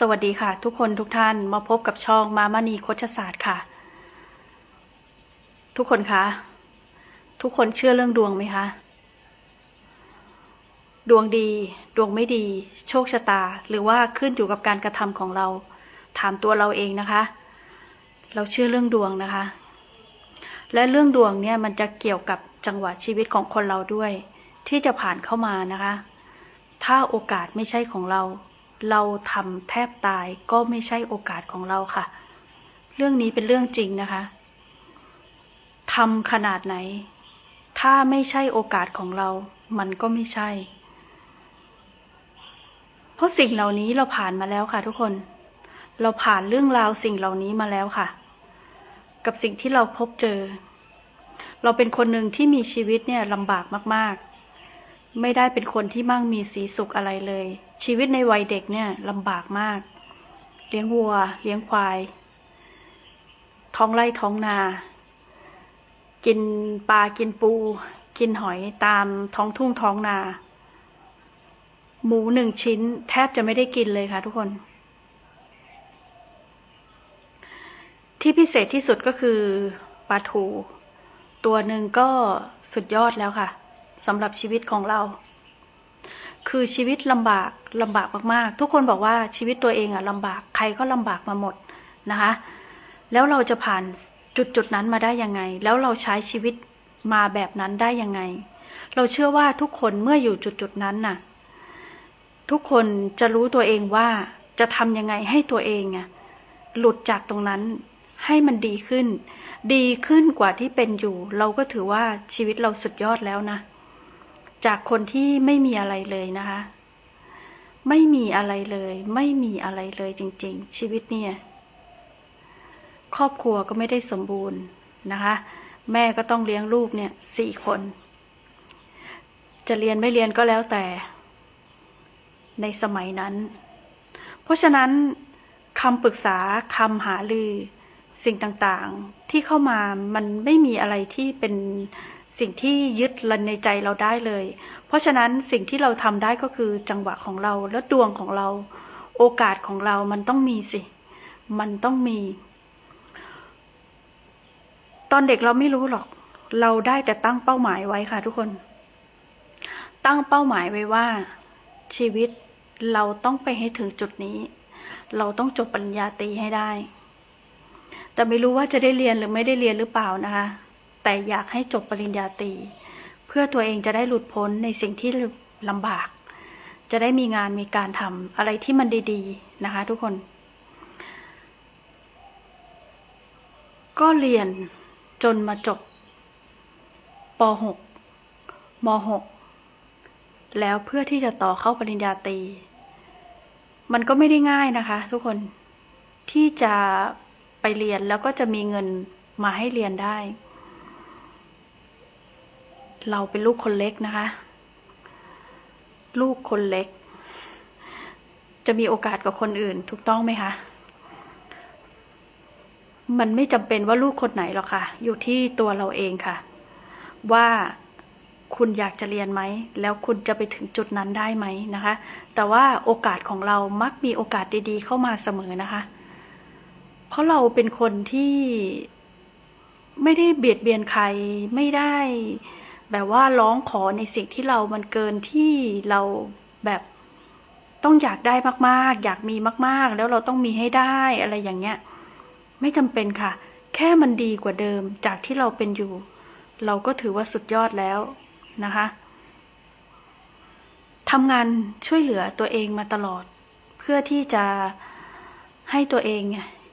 สวัสดีค่ะ ทุกคนทุกท่านมาพบกับช่องมามณีโคชศาสตร์ค่ะ ทุกคนคะ ทุกคนเชื่อเรื่องดวงไหมคะ ดวงดี ดวงไม่ดี โชคชะตา หรือว่าขึ้นอยู่กับการกระทำของเรา ถามตัวเราเองนะคะ เราเชื่อเรื่องดวงนะคะ และเรื่องดวงเนี่ยมันจะเกี่ยวกับจังหวะชีวิตของคนเราด้วย ที่จะผ่านเข้ามานะคะ ถ้าโอกาสไม่ใช่ของเรา เราทำแทบตายก็ไม่ใช่โอกาสของเราค่ะ เรื่องนี้เป็นเรื่องจริงนะคะทำขนาดไหน ถ้าไม่ใช่โอกาสของเรา มันก็ไม่ใช่ เพราะสิ่งเหล่านี้เราผ่านมาแล้วค่ะ ทุกคน เราผ่านเรื่องราวสิ่งเหล่านี้มาแล้วค่ะ กับสิ่งที่เราพบเจอ เราเป็นคนหนึ่งที่มีชีวิตเนี่ยลำบากมากๆ ไม่ได้เป็นคนที่มั่งมีสีสุขอะไรเลย ชีวิตในวัยเด็กเนี่ยลำบากมาก เลี้ยงวัว เลี้ยงควาย ท้องไร่ท้องนา กินปลากินปู กินหอยตามท้องทุ่งท้องนา หมูหนึ่งชิ้น แทบจะไม่ได้กินเลยค่ะทุกคน ที่พิเศษที่สุดก็คือปลาทู ตัวหนึ่งก็สุดยอดแล้วค่ะ สำหรับชีวิตของเรา คือชีวิตลำบากลำบากมากๆ ทุกคนบอกว่าชีวิตตัวเองอะลำบากใครก็ลำบากมาหมดนะคะ แล้วเราจะผ่านจุดจุดนั้นมาได้ยังไง แล้วเราใช้ชีวิตมาแบบนั้นได้ยังไง เราเชื่อว่าทุกคนเมื่ออยู่จุดจุดนั้นน่ะ ทุกคนจะรู้ตัวเองว่าจะทำยังไงให้ตัวเองอะหลุดจากตรงนั้นให้มันดีขึ้น ดีขึ้นกว่าที่เป็นอยู่ เราก็ถือว่าชีวิตเราสุดยอดแล้วนะ จากคนที่ไม่มีอะไรเลยนะคะ ไม่มีอะไรเลย ไม่มีอะไรเลยจริง ๆ ชีวิตเนี่ย ครอบครัวก็ไม่ได้สมบูรณ์นะคะ แม่ก็ต้องเลี้ยงลูกเนี่ยสี่คน จะเรียนไม่เรียนก็แล้วแต่ ในสมัยนั้น เพราะฉะนั้นคำปรึกษาคำหาลือสิ่งต่างๆ ที่เข้ามามันไม่มีอะไรที่เป็น สิ่งที่ยึดลันในใจเราได้เลย เพราะฉะนั้นสิ่งที่เราทำได้ก็คือจังหวะของเราและดวงของเรา โอกาสของเรามันต้องมีสิ มันต้องมี ตอนเด็กเราไม่รู้หรอก เราได้แต่ตั้งเป้าหมายไว้ค่ะทุกคน ตั้งเป้าหมายไว้ว่า ชีวิตเราต้องไปให้ถึงจุดนี้ เราต้องจบปริญญาตรีให้ได้ แต่ไม่รู้ว่าจะได้เรียนหรือไม่ได้เรียนหรือเปล่านะคะ แต่อยากให้จบปริญญาตรีเพื่อตัวเองจะได้หลุดพ้นในสิ่งที่ลำบาก จะได้มีงานมีการทำอะไรที่มันดี ๆ นะคะ ทุกคน ก็เรียนจนมาจบป .6 ม .6 แล้วเพื่อที่จะต่อเข้าปริญญาตรีมันก็ไม่ได้ง่ายนะคะ ทุกคนที่จะไปเรียนแล้วก็จะมีเงินมาให้เรียนได้ เราเป็นลูกคนเล็กนะคะ ลูกคนเล็ก จะมีโอกาสกับคนอื่น ถูกต้องไหมคะ มันไม่จำเป็นว่าลูกคนไหนหรอกค่ะ อยู่ที่ตัวเราเองค่ะ ว่าคุณอยากจะเรียนไหม แล้วคุณจะไปถึงจุดนั้นได้ไหมนะคะ แต่ว่าโอกาสของเรามักมีโอกาสดีๆ เข้ามาเสมอนะคะ เพราะเราเป็นคนที่ไม่ได้เบียดเบียนใคร ไม่ได้ แบบว่าร้องขอในสิ่งที่เรามันเกินที่เราแบบต้องอยากได้มากๆ อยากมีมากๆ แล้วเราต้องมีให้ได้อะไรอย่างเงี้ย ไม่จำเป็นค่ะ แค่มันดีกว่าเดิมจากที่เราเป็นอยู่ เราก็ถือว่าสุดยอดแล้วนะคะทำงานช่วยเหลือตัวเองมาตลอด เพื่อที่จะให้ตัวเอง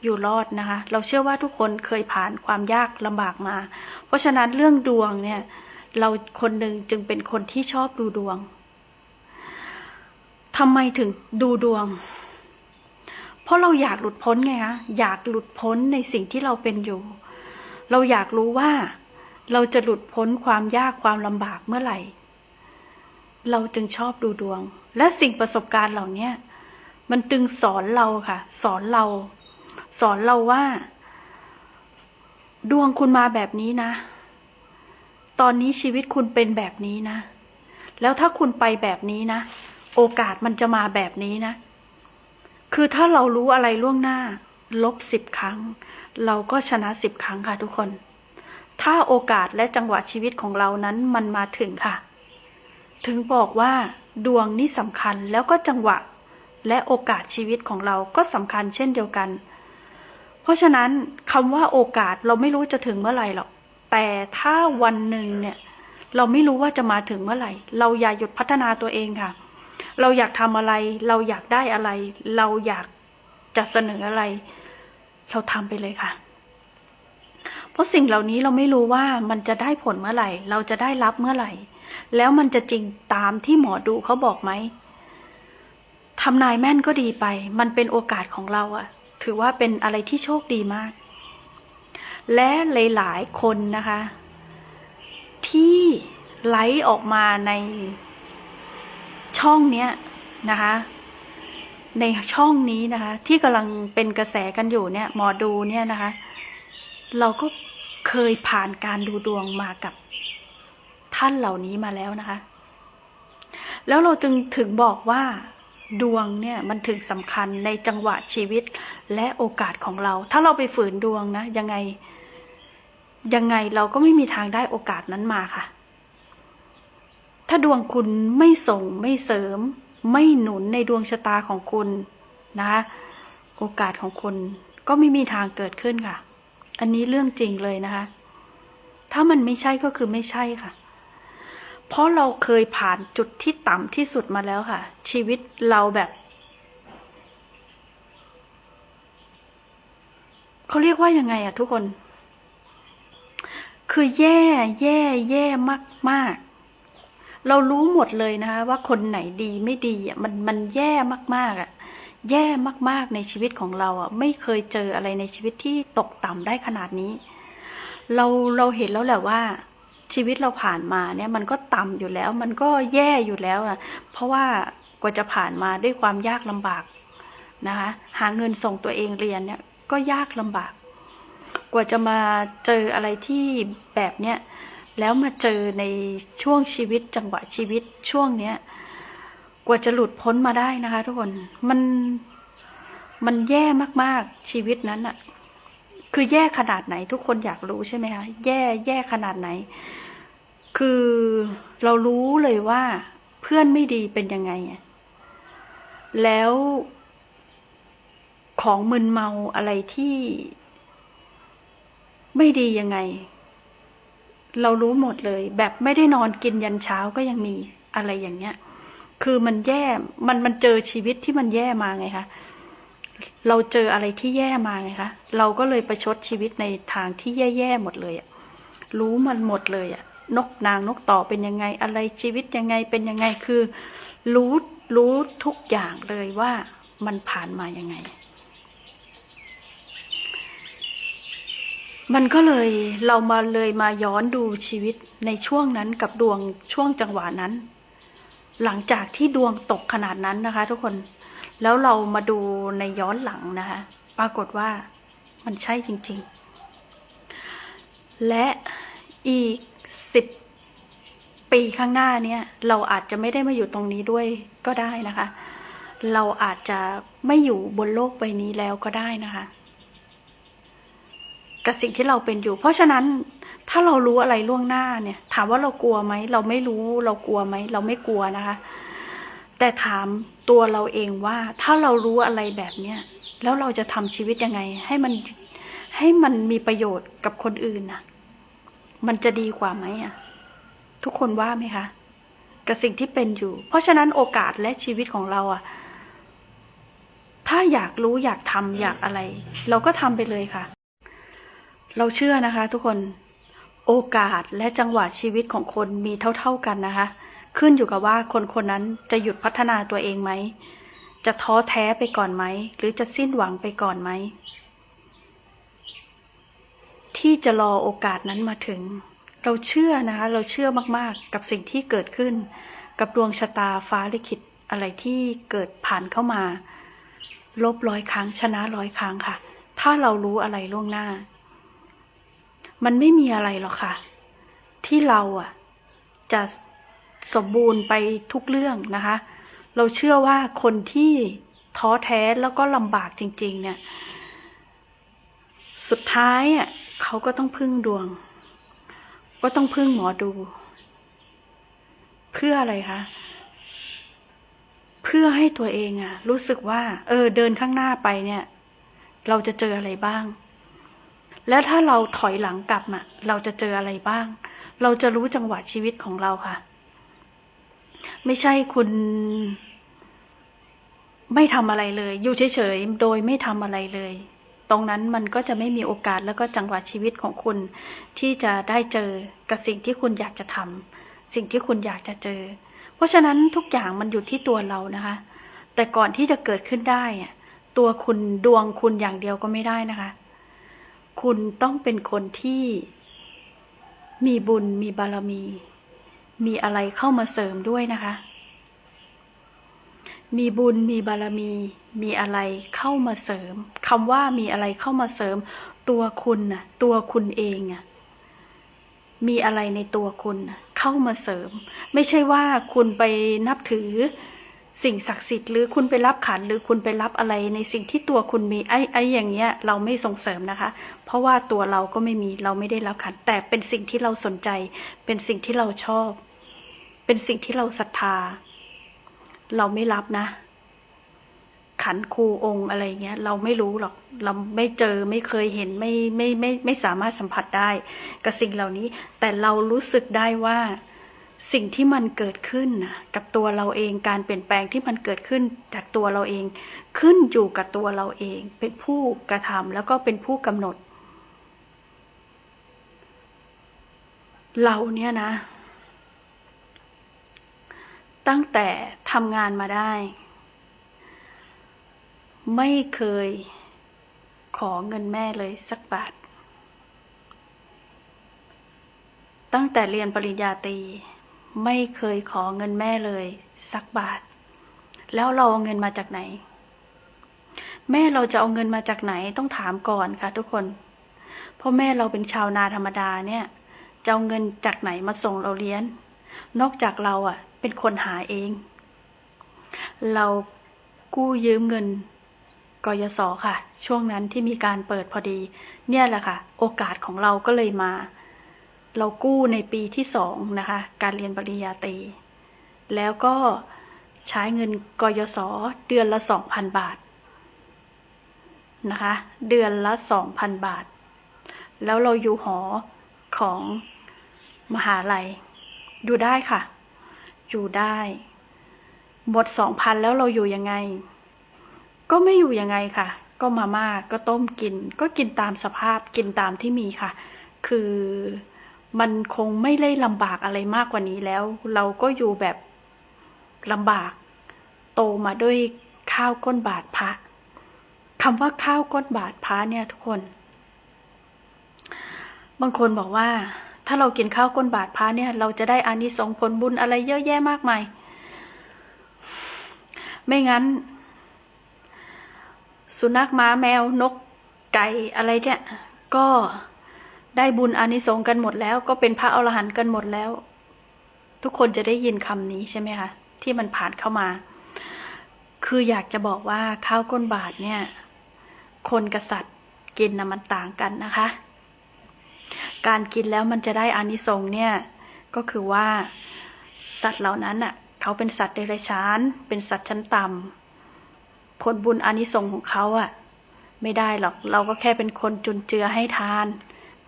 อยู่รอดนะคะ เราเชื่อว่าทุกคนเคยผ่านความยากลำบากมา เพราะฉะนั้นเรื่องดวงเนี่ย เราคนหนึ่งจึงเป็นคนที่ชอบดูดวงทำไมถึงดูดวง เพราะเราอยากหลุดพ้นไงคะอยากหลุดพ้นในสิ่งที่เราเป็นอยู่ เราอยากรู้ว่า เราจะหลุดพ้นความยากความลำบากเมื่อไหร่ เราจึงชอบดูดวง และสิ่งประสบการณ์เหล่านี้มันจึงสอนเราค่ะ สอนเรา สอนเราว่า ดวงคุณมาแบบนี้นะ ตอนนี้ชีวิตคุณเป็นแบบนี้นะ แล้วถ้าคุณไปแบบนี้นะ โอกาสมันจะมาแบบนี้นะ คือถ้าเรารู้อะไรล่วงหน้า ลบสิบครั้ง เราก็ชนะสิบครั้งค่ะทุกคน ถ้าโอกาสและจังหวะชีวิตของเรานั้นมันมาถึงค่ะ ถึงบอกว่าดวงนี่สำคัญแล้วก็จังหวะและโอกาสชีวิตของเราก็สำคัญเช่นเดียวกัน เพราะฉะนั้นคำว่าโอกาสเราไม่รู้จะถึงเมื่อไหร่หรอก แต่ถ้าวันหนึ่งเนี่ย เราไม่รู้ว่าจะมาถึงเมื่อไหร่ เราอย่าหยุดพัฒนาตัวเองค่ะ เราอยากทำอะไร เราอยากได้อะไร เราอยากจะเสนออะไร เราทำไปเลยค่ะ เพราะสิ่งเหล่านี้เราไม่รู้ว่ามันจะได้ผลเมื่อไหร่ เราจะได้รับเมื่อไหร่ แล้วมันจะจริงตามที่หมอดูเขาบอกไหมทำนายแม่นก็ดีไป มันเป็นโอกาสของเราอะถือว่าเป็นอะไรที่โชคดีมาก และหลาย ๆ คนนะคะ ที่ไลฟ์ออกมาในช่องเนี้ยนะคะ ในช่องนี้นะคะ ที่กำลังเป็นกระแสกันอยู่เนี่ยหมอดูเนี่ยนะคะ เราก็เคยผ่านการดูดวงมากับท่านเหล่านี้มาแล้วนะคะ แล้วเราจึงถึงบอกว่าดวงเนี่ยมันถึงสำคัญในจังหวะชีวิตและโอกาสของเรา ถ้าเราไปฝืนดวงนะยังไง ยังไงเราก็ไม่มีทางได้โอกาสนั้นมาค่ะ ถ้าดวงคุณไม่ส่งไม่เสริม ไม่หนุนในดวงชะตาของคุณนะคะโอกาสของคุณก็ไม่มีทางเกิดขึ้นค่ะ อันนี้เรื่องจริงเลยนะคะ ถ้ามันไม่ใช่ก็คือไม่ใช่ค่ะ เพราะเราเคยผ่านจุดที่ต่ำที่สุดมาแล้วค่ะ ชีวิตเราแบบเขาเรียกว่ายังไงอะทุกคน คือแย่แย่แย่มากมากเรารู้หมดเลยนะคะว่าคนไหนดีไม่ดีอะมันมันแย่มากๆอะ แย่มากๆในชีวิตของเราอะ ไม่เคยเจออะไรในชีวิตที่ตกต่ำได้ขนาดนี้ เราเราเห็นแล้วแหละว่า ชีวิตเราผ่านมาเนี่ย มันก็ต่ำอยู่แล้ว มันก็แย่อยู่แล้วอะเพราะว่ากว่าจะผ่านมาด้วยความยากลำบากนะคะ หาเงินส่งตัวเองเรียนเนี่ย ก็ยากลำบาก กว่าจะมาเจออะไรที่แบบเนี้ยแล้วมาเจอในช่วงชีวิตจังหวะชีวิตช่วงเนี้ยกว่าจะหลุดพ้นมาได้นะคะ ทุกคนมันมันแย่มากๆชีวิตนั้นอะคือแย่ขนาดไหน ทุกคนอยากรู้ใช่ไหมคะแย่แย่ขนาดไหน คือเรารู้เลยว่าเพื่อนไม่ดีเป็นยังไงแล้วของมึนเมาอะไรที่ ไม่ดียังไง เรารู้หมดเลย แบบไม่ได้นอนกินยันเช้าก็ยังมีอะไรอย่างเงี้ย คือมันแย่มันมันเจอชีวิตที่มันแย่มาไงคะเราเจออะไรที่แย่มาไงคะเราก็เลยประชดชีวิตในทางที่แย่ๆหมดเลยอะรู้มันหมดเลยอะนกนางนกต่อเป็นยังไง อะไรชีวิตยังไงเป็นยังไงคือ รู้รู้ทุกอย่างเลยว่ามันผ่านมายังไง มันก็เลยเรามาเลยมาย้อนดูชีวิตในช่วงนั้นกับดวงช่วงจังหวะนั้น หลังจากที่ดวงตกขนาดนั้นนะคะ ทุกคนแล้วเรามาดูในย้อนหลังนะคะ ปรากฏว่ามันใช่จริง ๆ และอีกสิบปีข้างหน้าเนี่ย เราอาจจะไม่ได้มาอยู่ตรงนี้ด้วยก็ได้นะคะ เราอาจจะไม่อยู่บนโลกใบนี้แล้วก็ได้นะคะ กับสิ่งที่เราเป็นอยู่ เพราะฉะนั้นถ้าเรารู้อะไรล่วงหน้าเนี่ย ถามว่าเรากลัวไหมเราไม่รู้เรากลัวไหมเราไม่กลัวนะคะ แต่ถามตัวเราเองว่า ถ้าเรารู้อะไรแบบเนี้ยแล้วเราจะทำชีวิตยังไง ให้มันให้มันมีประโยชน์กับคนอื่นน่ะมันจะดีกว่าไหมอะ ทุกคนว่าไหมคะ กับสิ่งที่เป็นอยู่ เพราะฉะนั้นโอกาสและชีวิตของเราอะ ถ้าอยากรู้อยากทำอยากอะไร เราก็ทำไปเลยค่ะ เราเชื่อนะคะ ทุกคนโอกาสและจังหวะชีวิตของคนมีเท่า ๆกันนะคะ ขึ้นอยู่กับว่าคนคนนั้นจะหยุดพัฒนาตัวเองไหม จะท้อแท้ไปก่อนไหม หรือจะสิ้นหวังไปก่อนไหม ที่จะรอโอกาสนั้นมาถึง เราเชื่อนะคะ เราเชื่อมากๆ กับสิ่งที่เกิดขึ้น กับดวงชะตาฟ้าลิขิตอะไรที่เกิดผ่านเข้ามา ลบร้อยครั้งชนะร้อยครั้งค่ะ ถ้าเรารู้อะไรล่วงหน้า มันไม่มีอะไรหรอกค่ะ ที่เราอะจะสมบูรณ์ไปทุกเรื่องนะคะ เราเชื่อว่าคนที่ท้อแท้แล้วก็ลำบากจริง ๆ เนี่ย สุดท้ายอะเขาก็ต้องพึ่งดวง ก็ต้องพึ่งหมอดู เพื่ออะไรคะเพื่อให้ตัวเองอะ รู้สึกว่า เออ เดินข้างหน้าไปเนี่ย เราจะเจออะไรบ้าง แล้วถ้าเราถอยหลังกลับอะเราจะเจออะไรบ้าง เราจะรู้จังหวะชีวิตของเราค่ะ ไม่ใช่คุณไม่ทำอะไรเลย อยู่เฉยๆ โดยไม่ทำอะไรเลย ตรงนั้นมันก็จะไม่มีโอกาสแล้วก็จังหวะชีวิตของคุณ ที่จะได้เจอกับสิ่งที่คุณอยากจะทำสิ่งที่คุณอยากจะเจอ เพราะฉะนั้นทุกอย่างมันอยู่ที่ตัวเรานะคะ แต่ก่อนที่จะเกิดขึ้นได้ตัวคุณดวงคุณอย่างเดียวก็ไม่ได้นะคะ คุณต้องเป็นคนที่มีบุญมีบารมี มีอะไรเข้ามาเสริมด้วยนะคะ มีบุญมีบารมี มีอะไรเข้ามาเสริมคำว่ามีอะไรเข้ามาเสริม ตัวคุณน่ะตัวคุณเองอะมีอะไรในตัวคุณเข้ามาเสริม ไม่ใช่ว่าคุณไปนับถือ สิ่งศักดิ์สิทธิ์หรือคุณไปรับขันหรือคุณไปรับอะไรในสิ่งที่ตัวคุณมีไอ้ไอ้อย่างเงี้ยเราไม่ส่งเสริมนะคะ เพราะว่าตัวเราก็ไม่มีเราไม่ได้รับขัน แต่เป็นสิ่งที่เราสนใจ เป็นสิ่งที่เราชอบ เป็นสิ่งที่เราศรัทธา เราไม่รับนะ ขันครูองค์อะไรเงี้ยเราไม่รู้หรอกเราไม่เจอไม่เคยเห็นไม่ไม่ไม่ไม่ไม่สามารถสัมผัสได้กับสิ่งเหล่านี้ แต่เรารู้สึกได้ว่า สิ่งที่มันเกิดขึ้นนะกับตัวเราเองการเปลี่ยนแปลงที่มันเกิดขึ้นจากตัวเราเอง ขึ้นอยู่กับตัวเราเอง เป็นผู้กระทำแล้วก็เป็นผู้กำหนด เราเนี่ยนะ ตั้งแต่ทำงานมาได้ ไม่เคยขอเงินแม่เลยสักบาทตั้งแต่เรียนปริญญาตรี ไม่เคยขอเงินแม่เลยสักบาท แล้วเราเอาเงินมาจากไหน แม่เราจะเอาเงินมาจากไหนต้องถามก่อนค่ะ ทุกคน เพราะแม่เราเป็นชาวนาธรรมดาเนี่ยจะเอาเงินจากไหนมาส่งเราเรียนนอกจากเราอะ เป็นคนหาเอง เรากู้ยืมเงินกยศค่ะ ช่วงนั้นที่มีการเปิดพอดี เนี่ยแหละค่ะ โอกาสของเราก็เลยมา เรากู้ในปีที่สองนะคะ การเรียนปริญญาตรี แล้วก็ใช้เงินกยศเดือนละสองพันบาทนะคะ เดือนละสองพันบาท แล้วเราอยู่หอของมหาลัย อยู่ได้ค่ะ อยู่ได้ หมดสองพันแล้วเราอยู่ยังไง ก็ไม่อยู่ยังไงค่ะ ก็มาม่าก็ต้มกิน ก็กินตามสภาพกินตามที่มีค่ะ คือ มันคงไม่ได้ลำบากอะไรมากกว่านี้แล้ว เราก็อยู่แบบลำบาก โตมาด้วยข้าวก้นบาทพระคำว่าข้าวก้นบาทพระเนี่ยทุกคน บางคนบอกว่า ถ้าเรากินข้าวก้นบาทพระเนี่ย เราจะได้อานิสงส์ผลบุญอะไรเยอะแยะมากมาย ไม่งั้น สุนัขม้าแมวนกไก่อะไรเนี่ย ก็ ได้บุญอานิสงส์กันหมดแล้ว ก็เป็นพระอรหันต์กันหมดแล้ว ทุกคนจะได้ยินคำนี้ใช่ไหมคะที่มันผ่านเข้ามา คืออยากจะบอกว่าข้าวก้นบาทเนี่ย คนกษัตริย์กินนะมันต่างกันนะคะ การกินแล้วมันจะได้อานิสงส์เนี่ย ก็คือว่าสัตว์เหล่านั้นอะเขาเป็นสัตว์เดรัจฉาน เป็นสัตว์ชั้นต่ำผลบุญอานิสงส์ของเขาอะไม่ได้หรอก เราก็แค่เป็นคนจุนเจือให้ทาน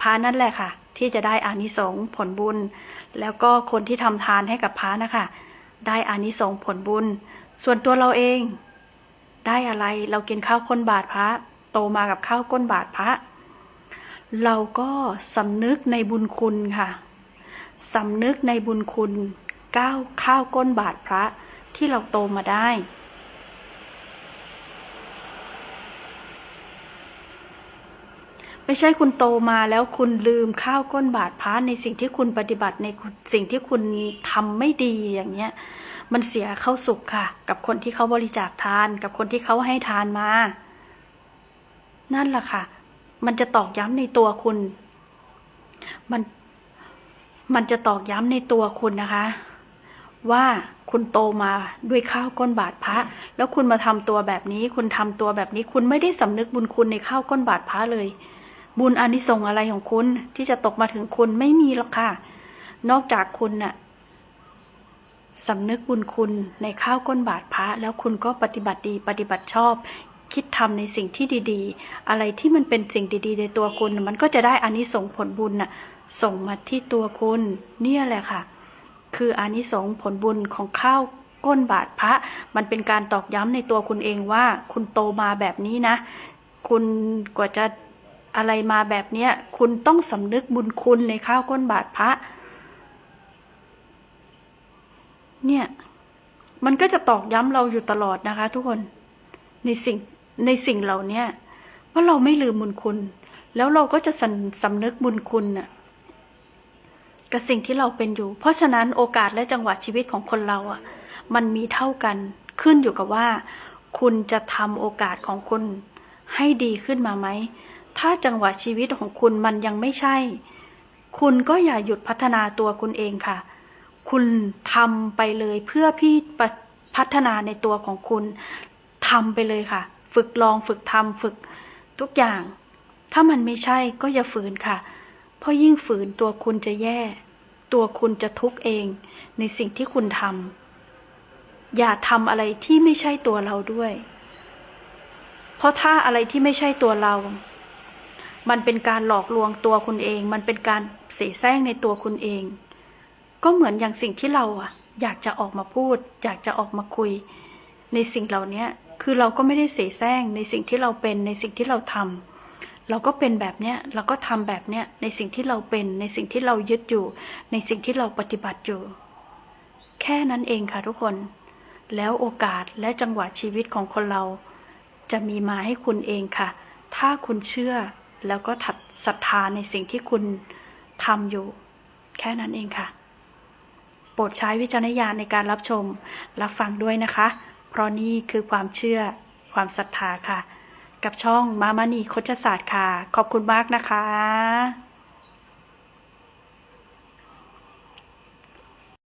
พระนั่นแหละค่ะ ที่จะได้อานิสงส์ผลบุญ แล้วก็คนที่ทำทานให้กับพระนะคะ ได้อานิสงส์ผลบุญ ส่วนตัวเราเอง ได้อะไรเรากินข้าวก้นบาทพระ โตมากับข้าวก้นบาทพระ เราก็สำนึกในบุญคุณค่ะสำนึกในบุญคุณก้าวข้าวก้นบาทพระที่เราโตมาได้ ไม่ใช่คุณโตมาแล้วคุณลืมข้าวก้นบาทพระในสิ่งที่คุณปฏิบัติในสิ่งที่คุณทำไม่ดีอย่างเงี้ย มันเสียเข้าสุขค่ะ กับคนที่เขาบริจาคทาน กับคนที่เขาให้ทานมา นั่นแหละค่ะ มันจะตอกย้ำในตัวคุณ มัน มันจะตอกย้ำในตัวคุณนะคะ ว่าคุณโตมาด้วยข้าวก้นบาทพระ แล้วคุณมาทำตัวแบบนี้ คุณทำตัวแบบนี้ คุณไม่ได้สำนึกบุญคุณในข้าวก้นบาทพระเลย บุญอานิสงส์อะไรของคุณที่จะตกมาถึงคุณไม่มีหรอกค่ะ นอกจากคุณน่ะสำนึกบุญคุณในข้าวก้นบาทพระ แล้วคุณก็ปฏิบัติดีปฏิบัติชอบ คิดทำในสิ่งที่ดี ๆ อะไรที่มันเป็นสิ่งดี ๆ ในตัวคุณ มันก็จะได้อานิสงส์ผลบุญน่ะส่งมาที่ตัวคุณ เนี่ยแหละค่ะ คืออานิสงส์ผลบุญของข้าวก้นบาทพระ มันเป็นการตอกย้ำในตัวคุณเองว่า คุณโตมาแบบนี้นะ คุณกว่าจะ อะไรมาแบบเนี้ย คุณต้องสำนึกบุญคุณในข้าวก้นบาทพระ เนี่ย มันก็จะตอกย้ำเราอยู่ตลอดนะคะ ทุกคนในสิ่งในสิ่งเหล่านี้ว่าเราไม่ลืมบุญคุณ แล้วเราก็จะสำสำนึกบุญคุณน่ะกับสิ่งที่เราเป็นอยู่ เพราะฉะนั้นโอกาสและจังหวะชีวิตของคนเราอะ มันมีเท่ากันขึ้นอยู่กับว่า คุณจะทำโอกาสของคุณให้ดีขึ้นมาไหม ถ้าจังหวะชีวิตของคุณมันยังไม่ใช่ คุณก็อย่าหยุดพัฒนาตัวคุณเองค่ะ คุณทำไปเลยเพื่อพี่พัฒนาในตัวของคุณทำไปเลยค่ะ ฝึกลองฝึกทำฝึกทุกอย่าง ถ้ามันไม่ใช่ก็อย่าฝืนค่ะ เพราะยิ่งฝืนตัวคุณจะแย่ ตัวคุณจะทุกข์เองในสิ่งที่คุณทำอย่าทำอะไรที่ไม่ใช่ตัวเราด้วย เพราะถ้าอะไรที่ไม่ใช่ตัวเรา มันเป็นการหลอกลวงตัวคุณเอง มันเป็นการเสแสร้งในตัวคุณเอง ก็เหมือนอย่างสิ่งที่เราอะอยากจะออกมาพูด อยากจะออกมาคุย ในสิ่งเหล่านี้คือเราก็ไม่ได้เสแสร้งในสิ่งที่เราเป็นในสิ่งที่เราทำเราก็เป็นแบบเนี้ยเราก็ทำแบบเนี้ยในสิ่งที่เราเป็นในสิ่งที่เรายึดอยู่ ในสิ่งที่เราปฏิบัติอยู่ แค่นั้นเองค่ะทุกคน แล้วโอกาสและจังหวะชีวิตของคนเรา จะมีมาให้คุณเองค่ะ ถ้าคุณเชื่อ แล้วก็ถัดศรัทธาในสิ่งที่คุณทำอยู่ แค่นั้นเองค่ะ โปรดใช้วิจารณญาณในการรับชม รับฟังด้วยนะคะ เพราะนี่คือความเชื่อความศรัทธาค่ะ กับช่องมามานีโคชศาสตร์ค่ะ ขอบคุณมากนะคะ